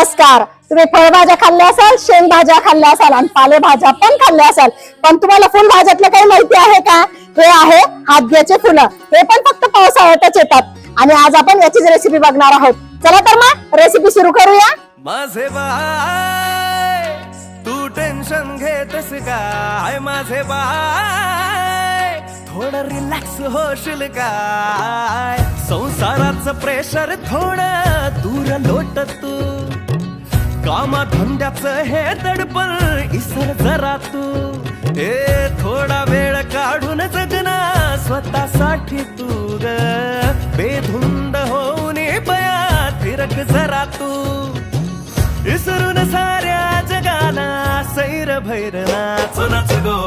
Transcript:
नमस्कार. तुम्ही फळभाज्या खाल्ल्या असाल शेंगभाज्या खाल्ल्या असाल आणि पालेभाज्या पण खाल्ल्या असाल. पण तुम्हाला फुलभाज्यातलं काही माहिती आहे का? हे आहे हादग्याचे फुलं. हे पण फक्त पावसाळ्यातच येतात. आणि आज आपण याचीच रेसिपी बघणार आहोत. चला तर मग रेसिपी सुरू करूया. माझे बाय तू टेन्शन घेतस काय माझे बाय थोडं रिलॅक्स होशील काय संसाराचं प्रेशर थोडं दूर लोट कामा धंद्याच हे दडपण इसर जरा तू. ए थोडा वेळ काढून जगना स्वतःसाठी तू ग. बेधुंद होऊन बया फिरक जरा तू. विसरून साऱ्या जगाला सैर भैर नाच नाच गो